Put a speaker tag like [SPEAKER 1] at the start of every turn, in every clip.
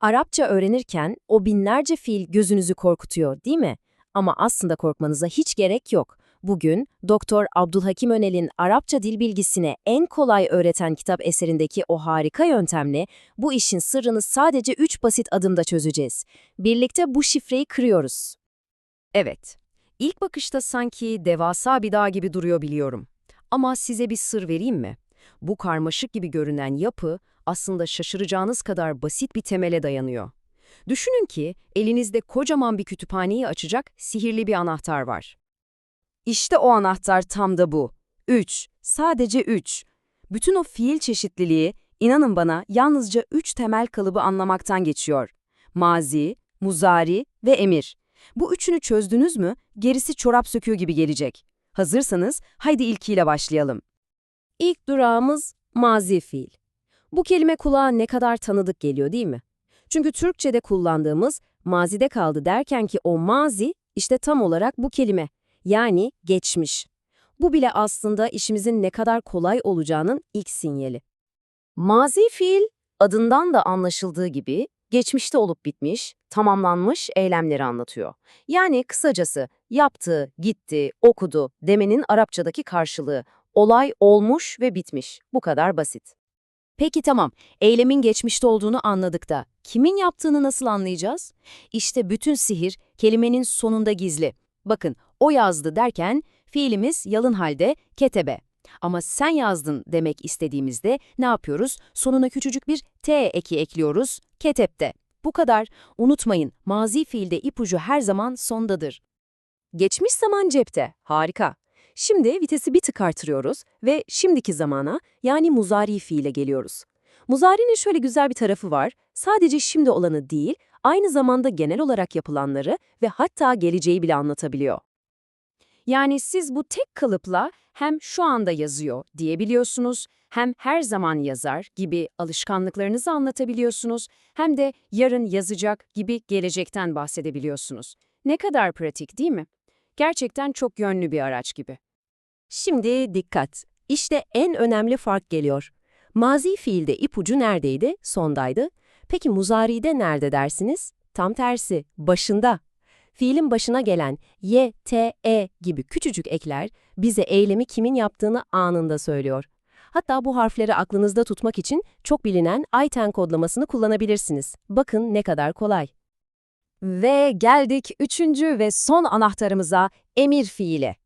[SPEAKER 1] Arapça öğrenirken o binlerce fiil gözünüzü korkutuyor değil mi? Ama aslında korkmanıza hiç gerek yok. Bugün Doktor Abdülhakim Önel'in Arapça dil bilgisine en kolay öğreten kitap eserindeki o harika yöntemle bu işin sırrını sadece 3 basit adımda çözeceğiz. Birlikte bu şifreyi kırıyoruz.
[SPEAKER 2] Evet, ilk bakışta sanki devasa bir dağ gibi duruyor biliyorum. Ama size bir sır vereyim mi? Bu karmaşık gibi görünen yapı aslında şaşıracağınız kadar basit bir temele dayanıyor. Düşünün ki elinizde kocaman bir kütüphaneyi açacak sihirli bir anahtar var. İşte o anahtar tam da bu. 3. Sadece 3. Bütün o fiil çeşitliliği, inanın bana, yalnızca 3 temel kalıbı anlamaktan geçiyor. Mazi, muzari ve emir. Bu üçünü çözdünüz mü, gerisi çorap söküğü gibi gelecek. Hazırsanız, haydi ilkiyle başlayalım.
[SPEAKER 1] İlk durağımız mazi fiil. Bu kelime kulağa ne kadar tanıdık geliyor değil mi? Çünkü Türkçe'de kullandığımız mazide kaldı derken ki o mazi işte tam olarak bu kelime. Yani geçmiş. Bu bile aslında işimizin ne kadar kolay olacağının ilk sinyali. Mazi fiil adından da anlaşıldığı gibi geçmişte olup bitmiş, tamamlanmış eylemleri anlatıyor. Yani kısacası yaptı, gitti, okudu demenin Arapçadaki karşılığı. Olay olmuş ve bitmiş. Bu kadar basit. Peki tamam, eylemin geçmişte olduğunu anladık da kimin yaptığını nasıl anlayacağız? İşte bütün sihir kelimenin sonunda gizli. Bakın, o yazdı derken fiilimiz yalın halde ketebe. Ama sen yazdın demek istediğimizde ne yapıyoruz? Sonuna küçücük bir t eki ekliyoruz, ketepte. Bu kadar. Unutmayın, mazi fiilde ipucu her zaman sondadır. Geçmiş zaman cepte. Harika. Şimdi vitesi bir tık artırıyoruz ve şimdiki zamana yani muzari fiile geliyoruz. Muzari'nin şöyle güzel bir tarafı var. Sadece şimdi olanı değil, aynı zamanda genel olarak yapılanları ve hatta geleceği bile anlatabiliyor. Yani siz bu tek kalıpla hem şu anda yazıyor diyebiliyorsunuz, hem her zaman yazar gibi alışkanlıklarınızı anlatabiliyorsunuz, hem de yarın yazacak gibi gelecekten bahsedebiliyorsunuz. Ne kadar pratik değil mi? Gerçekten çok yönlü bir araç gibi. Şimdi dikkat. İşte en önemli fark geliyor. Mazi fiilde ipucu neredeydi? Sondaydı. Peki muzari'de nerede dersiniz? Tam tersi, başında. Fiilin başına gelen y, t, e gibi küçücük ekler bize eylemi kimin yaptığını anında söylüyor. Hatta bu harfleri aklınızda tutmak için çok bilinen ITEN kodlamasını kullanabilirsiniz. Bakın ne kadar kolay. Ve geldik üçüncü ve son anahtarımıza emir fiili.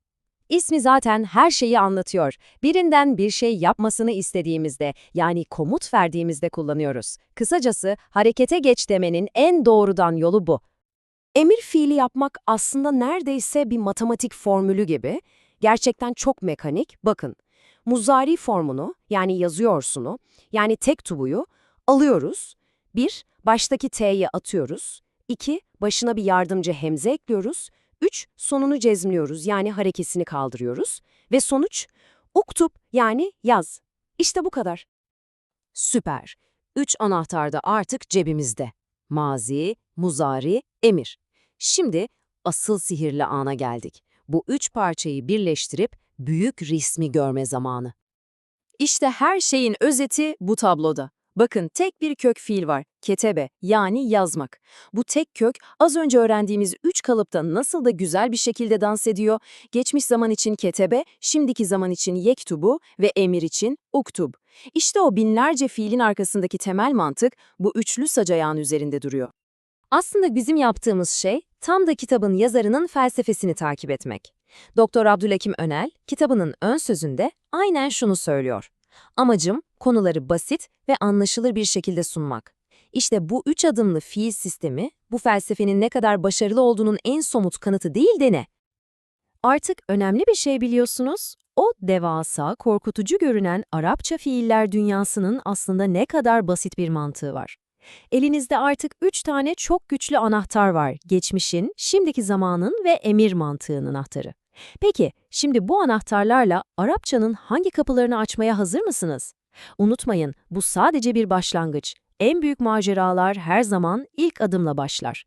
[SPEAKER 1] İsmi zaten her şeyi anlatıyor. Birinden bir şey yapmasını istediğimizde, yani komut verdiğimizde kullanıyoruz. Kısacası harekete geç demenin en doğrudan yolu bu. Emir fiili yapmak aslında neredeyse bir matematik formülü gibi. Gerçekten çok mekanik. Bakın, muzari formunu, yani yazıyorsunu, yani tek tubuyu alıyoruz. Bir, baştaki t'yi atıyoruz. İki, başına bir yardımcı hemze ekliyoruz. 3. Sonunu cezmliyoruz yani harekesini kaldırıyoruz. Ve sonuç uktub yani yaz. İşte bu kadar. Süper. 3 anahtar da artık cebimizde. Mazi, muzari, emir. Şimdi asıl sihirli ana geldik. Bu üç parçayı birleştirip büyük resmi görme zamanı. İşte her şeyin özeti bu tabloda. Bakın tek bir kök fiil var, ketebe yani yazmak. Bu tek kök az önce öğrendiğimiz üç kalıpta nasıl da güzel bir şekilde dans ediyor. Geçmiş zaman için ketebe, şimdiki zaman için yektubu ve emir için uktub. İşte o binlerce fiilin arkasındaki temel mantık bu üçlü sacayağın üzerinde duruyor. Aslında bizim yaptığımız şey tam da kitabın yazarının felsefesini takip etmek. Doktor Abdülhakim Önel, kitabının ön sözünde aynen şunu söylüyor. Amacım konuları basit ve anlaşılır bir şekilde sunmak. İşte bu üç adımlı fiil sistemi, bu felsefenin ne kadar başarılı olduğunun en somut kanıtı değil de ne? Artık önemli bir şey biliyorsunuz. O devasa, korkutucu görünen Arapça fiiller dünyasının aslında ne kadar basit bir mantığı var. Elinizde artık üç tane çok güçlü anahtar var. Geçmişin, şimdiki zamanın ve emir mantığının anahtarı. Peki, şimdi bu anahtarlarla Arapçanın hangi kapılarını açmaya hazır mısınız? Unutmayın, bu sadece bir başlangıç. En büyük maceralar her zaman ilk adımla başlar.